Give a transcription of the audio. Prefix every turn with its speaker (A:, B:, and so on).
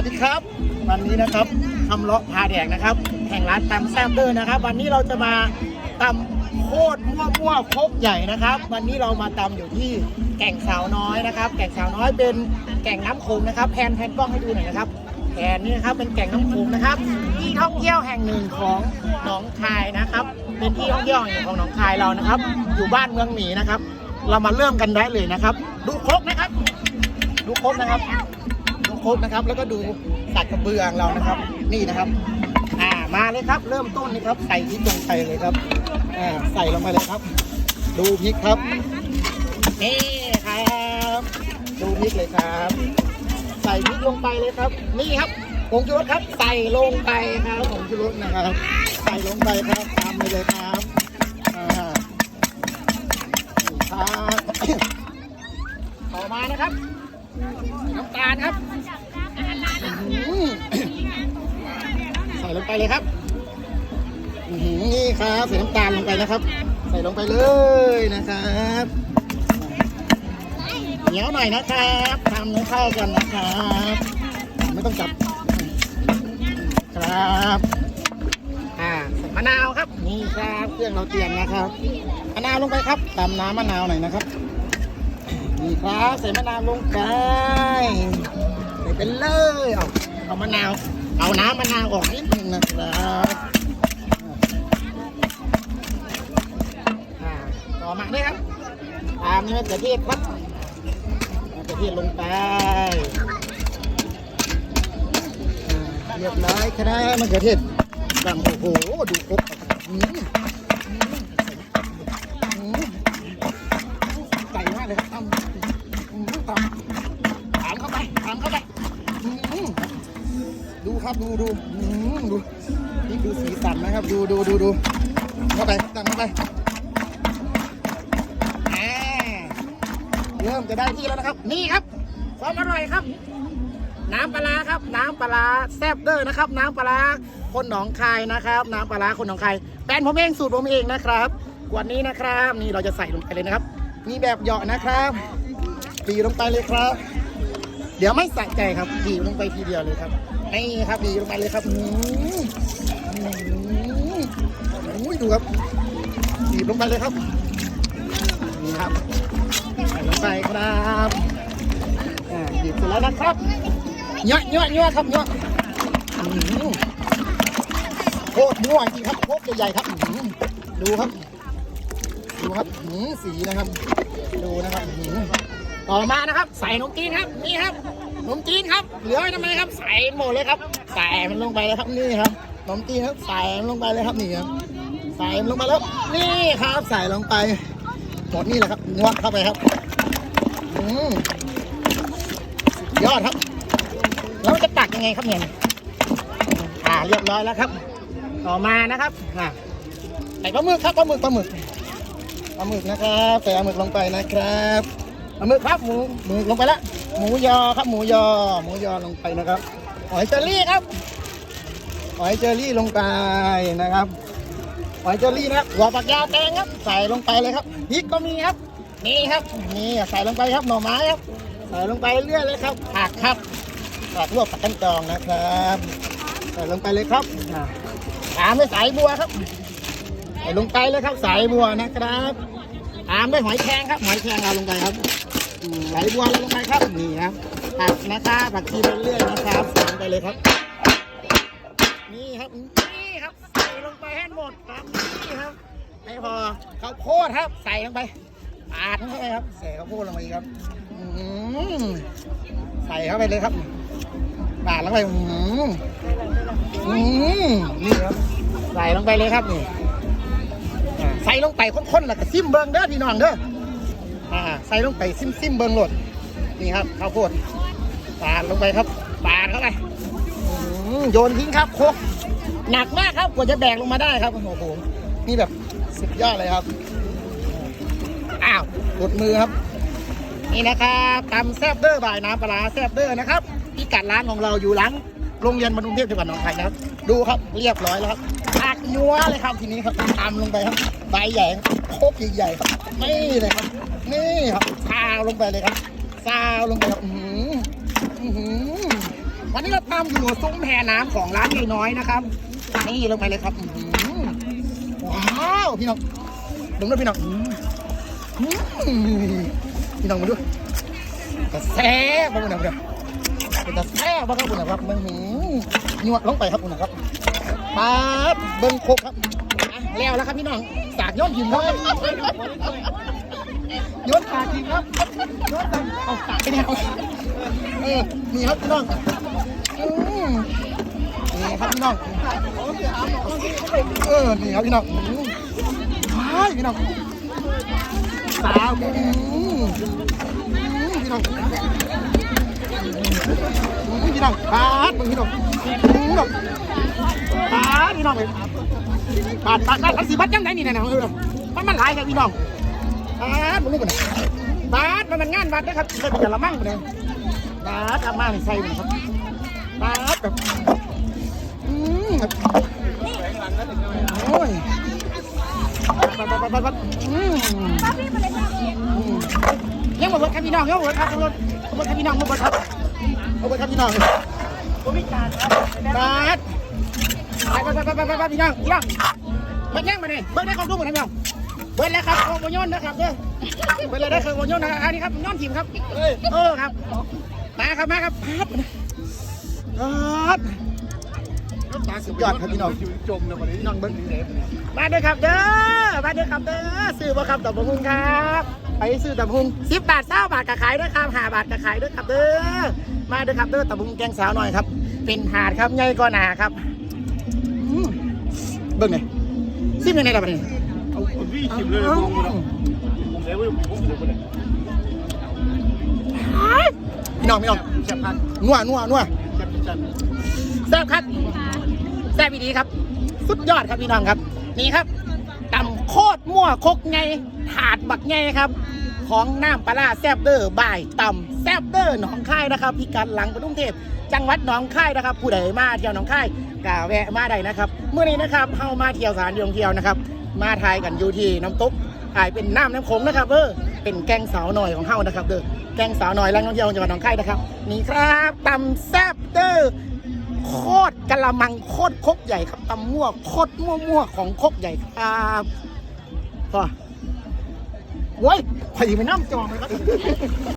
A: วัสดีครับ วันนี้นะครับทำเลาะพาแดกนะครับ แห่งร้านตำแซ่บเดอร์นะครับ วันนี้เราจะมาตำโคตรมั่วมั่วๆโคกใหญ่นะครับ วันนี้เรามาตำอยู่ที่แก่งสาวน้อยนะครับ แก่งสาวน้อยเป็นแก่งน้ำโขงนะครับแพนแพนกล้องให้ดูหน่อยนะครับแผนนี้นะครับเป็นแก่งน้ำโขงนะครับ ที่ท่องเที่ยวแห่งหนึ่งของหนองคายนะครับ เป็นที่ท่องเที่ยวแห่งหนึ่งของหนองคายเรานะครับ อยู่บ้านเมืองหมีนะครับ เรามาเริ่มกันได้เลยนะครับ ดูครกนะครับ ดูครกนะครับ ครกนะครับ แล้วก็ดูสัตว์กระเบือของเรานะครับ นี่นะครับ อ่ามาเลยครับ เริ่มต้นนี่ครับ ใส่พริกลงไปเลยครับอ่าใส่ลงไปเลยครับ ดูพริกครับนี่ครับดูพริกเลยครับ ใส่พริกลงไปเลยครับ นี่ครับผงชูรสครับ ใส่ลงไปครับผงชูรสนะครับ ใส่ลงไปครับตามไปเลยครับอ่าครับต่อมานะครับ น้ำตาลครับใส่ลงไปเลยครับนี่ครับใส่น้ำตาลลงไปนะครับ ใส่ลงไปเลยนะครับเหนียวหน่อยนะครับทำให้เข้ากันนะครับ ไม่ต้องจับ ครับอ่าใส่มะนาวครับนี่ครับเครื่องเราเตรียมนะครับมะนาวลงไปครับตำน้ำมะนาวหน่อยนะครับ นี่ครับใส่มะนาวลงไปใส่ไปเลยเอาเอามะนาว เอาน้ำมะนาวออกนิดนึงนะครับต่อมาด้วยครับตามนี้มะเขือเทศครับมะเขือเทศลงไปเรียบร้อยครับมะเขือเทศดังโอ้โหดูครบอืมอืม ไก่มากเลยครับทำอืมทำถามเข้าไปถามเข้าไปดูครับดูดูดูนี่ดูสีสันนะครับ ดูดูดูดูเข้าไปตั้งเข้าไปเริ่มจะได้ที่แล้วนะครับ นี่ครับความอร่อยครับ น้ำปลาครับ น้ำปลาแซ่บเดอร์นะครับ น้ำปลาคนหนองคายนะครับ น้ำปลาคนหนองคายแฟนผมเองสูตรผมเองนะครับขวดนี้นะครับ นี่เราจะใส่ลงไปเลยนะครับ มีแบบเหยาะนะครับ บีลงไปเลยครับ เดี๋ยวไม่ใส่ใจครับบีลงไปทีเดียวเลยครับนี่ครับบีลงไปเลยครับอืมอืมอุ้ยดูครับบีบลงไปเลยครับนี่ครับใส่ลงไปครับอ่าบีบเสร็จแล้วนะครับเยอะเยอะเยอะครับเยอะโคตรมั่วจริงครับโคตรใหญ่ๆครับดูครับ ดูครับหืมสีนะครับ ดูนะครับ ต่อมานะครับ ใส่นมจีนครับนี่ครับนมจีนครับเหลือไว้ทำไมครับ ใส่หมดเลยครับ ใส่มันลงไปเลยครับนี่ครับนมจีนครับใส่มันลงไปเลยครับนี่ครับใส่มันลงไปแล้วนี่ครับ ใส่ลงไปหมดนี่แหละครับงวดเข้าไปครับอืมยอดครับ แล้วจะตักยังไงครับเนี่ยอ่าเรียบร้อยแล้วครับ ต่อมานะครับอ่าใส่ปลาหมึกครับปลาหมึกปลาหมึกปลาหมึกนะครับใส่ปลาหมึกลงไปนะครับ ปลาหมึกครับหมูหมูลงไปละหมูยอครับหมูยอ หมูยอลงไปนะครับหอยเชอรี่ครับหอยเชอรี่ลงไปนะครับหอยเชอรี่นะครับหัวฝักยาวแดงครับ ใส่ลงไปเลยครับพริกก็มีครับนี่ครับนี่ใส่ลงไปครับหน่อไม้ครับ ใส่ลงไปเรื่อยเลยครับผักครับผักลวกผักกันจองนะครับใส่ลงไปเลยครับอาตามด้วยสายบัวครับใส่ลงไปเลยครับสายบัวนะครับตามด้วยหอยแครงครับ หอยแครงเราลงไปครับ อืมสายบัวลงไปครับนี่ครับผักนะครับผักชีเรื่อยนะครับใส่ลงไปเลยครับ นี่ครับนี่ครับใส่ลงไปให้หมดครับนี่ครับไม่พอข้าวโพดครับ ใส่ลงไปปาดเข้าไปครับใส่ข้าวโพดลงไปครับใส่เข้าไปเลยครับปาดลงไปอืมอืมนี่ครับใส่ลงไปเลยครับนี่ใส่ลงไปข้นๆแล้วก็ซิมเบิงเด้อพี่น้องเด้อ อ่าใส่ลงไปซิมซิมเบิงโหลดนี่ครับข้าวโพดปาดลงไปครับปาดเข้าไปโยนทิ้งครับโคกหนักมากครับกว่าจะแบกลงมาได้ครับโอ้โหนี่แบบสุดยอดเลยครับอ้าวหลุดมือครับนี่นะครับตำแซบเดอร์บายน้ำปลาแซบเดอร์นะครับพิกัดร้านของเราอยู่หลังโรงเรียนบรรลุเทพจังหวัดหนองคายนะครับ ดูครับเรียบร้อยแล้วครับผักนัวเลยครับทีนี้ครับตำลงไปครับใบใหญ่ครบโคกใหญ่ๆครับนี่เลยครับ นี่ครับซาวลงไปเลยครับซาวลงไปครับอื้อหืออื้อหือวันนี้เราทำอยู่ซุ้มแพน้ำของร้านยายน้อยนะครับนี่ลงไปเลยครับอื้อหือว้าวพี่น้องดูด้วยพี่น้องอื้อหือพี่น้องมาดูกระแซ่บบ้างนะเดี๋ยวเป็นกระแซ่บบ้างครับคุณนะครับมันหืมยวดลงไปครับคุณนะครับป๊าบเบิ้งโคกครับอะแล้วแล้วครับพี่น้องสากย้อนหินครับ ย้อนสากหินครับย้อนสากเอาสากไปเนี่ยเอาเออนี่ครับพี่น้องอืมนี่ครับพี่น้องเออนี่ครับพี่น้องอืมว้ายพี่น้องสาวอืมอืมพี่น้องพี่น้องปาดมึงพี่น้องพี่น้องปาดพี่น้องเลยปาดปาดปาดสีบัดยังไงนี่นะเออมันมันหลายครับพี่น้อง ปาดมึงรู้ปะเนี่ยปาดมันมันงานวัดนะครับเคยเป็นกะละมังปะเนี่ยปาดเอามาใส่เลยครับปาดแบบอืมครับโอ้ยปาดปาดปาดปาดปาดอืมยังหมาเบิดครับพี่น้องยังหมาเบิดครับมาเบิดมดครับพี่น้องหมาเบิดครับเอาไปครับพี่น้องผมมีการบาสไปไปไปไปไปไปพี่น้องพี่น้องเบิ้ลยังมาเนี่ยเบิ้ลได้ความรู้หมดนะพี่น้องเบิ้ลแล้วครับโอโมยนนะครับเด้อเบิ้ลเลยได้คือโอโมยนนะครับอันนี้ครับย้อนทีมครับเออครับมาครับมาครับพัดพัดสุดยอดครับพี่น้อง
B: จมนะวันนี้
A: น้องเบิ้ลมาด้วยครับเด้อมาด้วยครับเด้อซื้อบ่ครับตับบุ้งครับ ไปซื้อตับบุ้งสิบบาทเก้าบาทก็ขายด้วยครับหาบาทก็ขายด้วยครับเด้อมาเด้อครับเด้อตะบุงแกงสาวหน่อยครับ เป็นหาดครับใหญ่ก็หนาครับเบิ่งไงซิมยังไงล่ะบัดนี้
B: เอาพี่ลองมันผมเลยว่าผมเลยว่า
A: พี่น้องพี่น้อง
B: แซ่บพัน
A: นัวนัวนัว
B: แซ่บ
A: ครับแซ่บดีครับ สุดยอดครับพี่น้องครับ นี่ครับตำโคตรมั่วคกไงถาดบักไงครับ ของน้ำปลาแซบเดอร์บ่ายตำแซบเดอร์หนองคายนะครับพิกัดหลังกรุงเทพ จังหวัดหนองคายนะครับ ผู้ใดมาเที่ยวหนองคายกะแวะมาได้นะครับเมื่อนี้นะครับเฮามาเที่ยวสถารยงเที่ยวนะครับ มาทายกันอยู่ที่น้ำตกกลายเป็นน้ำน้ำโขงนะครับเออเป็นแกงสาวหน่อยของเฮานะครับเด้อแกงสาวหน่อยแหล่งท่องเที่ยวจังหวัดหนองคายนะครับนี่ครับตำแซบเดอร์โคตรกะละมังโคตรคกใหญ่ครับตำมั่วโคตรมั่วมั่วของคกใหญ่ครับพอโว้ยพอดีไปน้ำจองเลยครับ